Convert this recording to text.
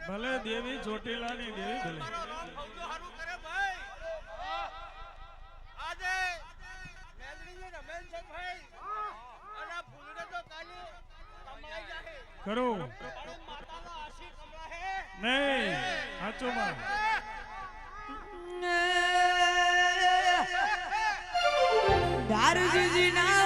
ભલે દેવી ચોટીલાની દેવી ભલે. કરું સાચું માં ના